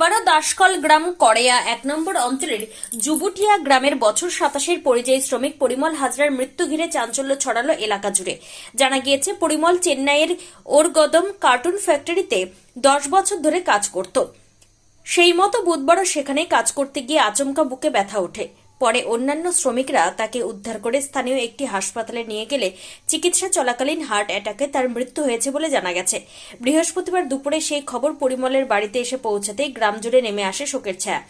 আবারও দাসকল গ্রাম করেয়া এক নম্বর অঞ্চলের জুবুটিয়া গ্রামের বছর সাতাশের পরিযায়ী শ্রমিক পরিমল হাজরার মৃত্যু ঘিরে চাঞ্চল্য ছড়ালো এলাকা জুড়ে। জানা গিয়েছে, পরিমল চেন্নাইয়ের ওরগদম কার্টুন ফ্যাক্টরিতে দশ বছর ধরে কাজ করত। সেই মতো বুধবারও সেখানে কাজ করতে গিয়ে আচমকা বুকে ব্যথা ওঠে। পরে অন্যান্য শ্রমিকরা তাকে উদ্ধার করে স্থানীয় একটি হাসপাতালে নিয়ে গেলে চিকিৎসা চলাকালীন হার্ট অ্যাটাকে তার মৃত্যু হয়েছে বলে জানা গেছে। বৃহস্পতিবার দুপুরে সেই খবর পরিমলের বাড়িতে এসে পৌঁছাতেই গ্রাম জুড়ে নেমে আসে শোকের ছায়া।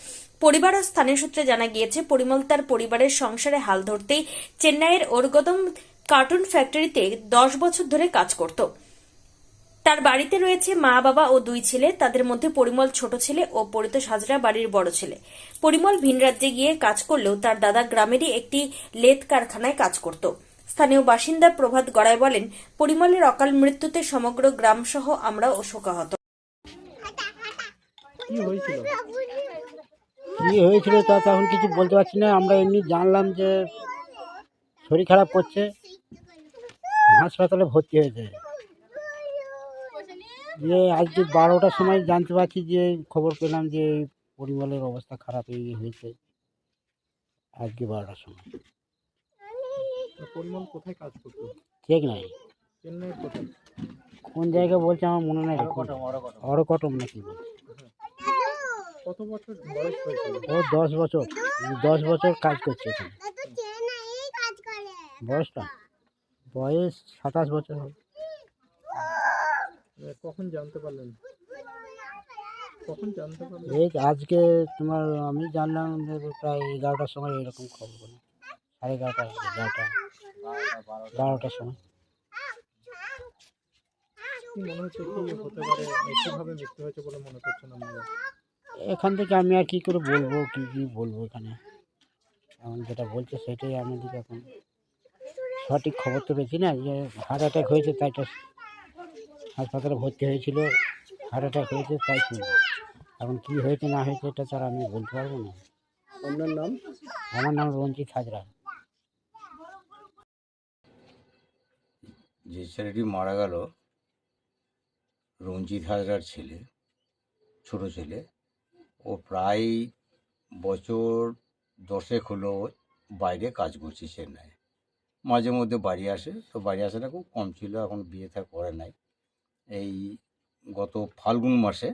পরিবার ও স্থানীয় সূত্রে জানা গিয়েছে, পরিমল তার পরিবারের সংসারে হাল ধরতেই চেন্নাইয়ের ওরগদম কার্টুন ফ্যাক্টরিতে দশ বছর ধরে কাজ করত। তার বাড়িতে রয়েছে মা, বাবা ও দুই ছেলে। তাদের মধ্যে পরিমল ছোট ছেলে ও পরিতোষ হাজরা বাড়ির বড় ছেলে। পরিমল ভিন রাজ্যে গিয়ে কাজ করলেও তার দাদা গ্রামেরই একটি লেদ কারখানায় কাজ করত। স্থানীয় বাসিন্দা প্রভাত গড়াই বলেন, পরিমলের অকাল মৃত্যুতে সমগ্র গ্রাম সহ আমরাও শোকাহত কি হয়েছিল তা তখন কিছু বলতে পারছি না। আমরা এমনি জানলাম যে শরীর খারাপ করছে, হাসপাতালে ভর্তি হয়েছে। যে আজকে বারোটার সময় জানতে পারছি যে খবর পেলাম যে পরিমলের অবস্থা খারাপ এই হয়েছে আজকে বারোটার সময়। পরিমল কোথায় কাজ করতো? ঠিক নাই কোথায়? কোন জায়গায় বলছে আমার মনে নাই অরকটম নাকি বলছে। কত বছর বয়স হয়েছিল ও দশ বছর দশ বছর কাজ করছে এখানে। বয়সটা? বয়স সাতাশ বছর হবে। কখন জানতে পারলেন? কখন জানতে পারলেন? এই আজকে তোমার আমি জানলাম যে প্রায় এগারোটার সময় এরকম খবর পেলাম সাড়ে এগারোটা এগারোটা বারোটার সময়। মনে হচ্ছে কি হতে পারে? কীভাবে মৃত্যু হয়েছে বলে মনে করছেন আপনারা? এখান থেকে আমি আর কি করে বলব কি কি বলব এখানে? এখন যেটা বলছে সেটাই আমাদের এখন সঠিক খবর তো পেয়েছি না যে হার্ট অ্যাটাক হয়েছে তাই তো হাসপাতালে ভর্তি হয়েছিল হার্ট অ্যাটাক হয়েছে তাই শুনলাম। এখন কী হয়েছে না হয়েছে এটা তো আর আমি বলতে পারব না। আপনার নাম? আমার নাম রঞ্জিত হাজরা। যে ছেলেটি মারা গেল রঞ্জিত হাজরার ছেলে ছোট ছেলে ও প্রায় বছর দশেক হলো বাইরে কাজ করছে চেন্নাই মাঝে মধ্যে বাড়ি আসে তো বাড়ি আসাটা খুব কম ছিল এখন বিয়ে থা করে নাই। এই গত ফাল্গুন মাসে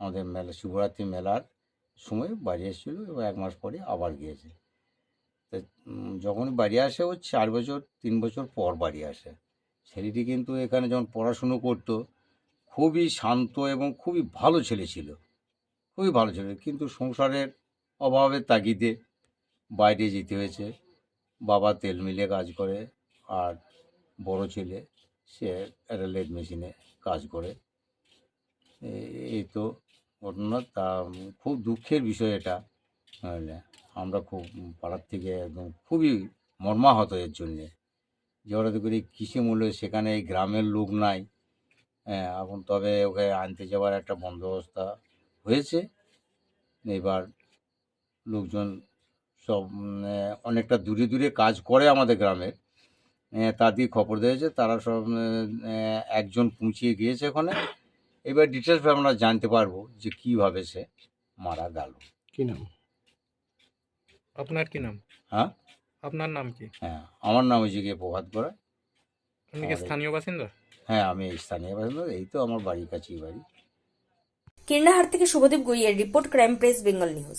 আমাদের মেলা, শিবরাত্রি মেলার সময় বাড়ি এসেছিল এবং এক মাস পরে আবার গিয়েছে। তো যখন বাড়ি আসে ও চার বছর, তিন বছর পর বাড়ি আসে। ছেলেটি কিন্তু এখানে যখন পড়াশুনো করতো, খুবই শান্ত এবং খুবই ভালো ছেলে ছিল। খুবই ভালো ছেলে, কিন্তু সংসারের অভাবের তাগিদে বাইরে যেতে হয়েছে। বাবা তেল মিলে কাজ করে আর বড় ছেলে সে একটা লেদ মেশিনে কাজ করে। এই তো ঘটনা। তা খুব দুঃখের বিষয় এটা। বুঝলে? আমরা খুব পাড়ার থেকে একদম খুবই মর্মাহত এর জন্যে। যে হঠাৎ করে কিসে মূল্য সেখানে এই গ্রামের লোক নাই। হ্যাঁ এখন তবে ওকে আনতে যাওয়ার একটা বন্দোবস্ত হয়েছে। এবার লোকজন সব অনেকটা দূরে দূরে কাজ করে আমাদের গ্রামে আহ, তাদের খবর দিয়েছে তারা সব একজন পৌঁছিয়ে গিয়েছে ওখানে। এবার ডিটেলস আমরা জানতে পারব যে কীভাবে সে মারা গেল। কি নাম? আপনার কি নাম? হ্যাঁ? আপনার নাম কি? হ্যাঁ আমার নাম হয়েছে গিয়ে প্রভাত করা আপনি কি স্থানীয় বাসিন্দা? হ্যাঁ আমি স্থানীয় বাসিন্দা এই তো আমার বাড়ির কাছেই বাড়ি। কিন্ডাহার থেকে Subhadip গুইয়ের report crime press Bengal news.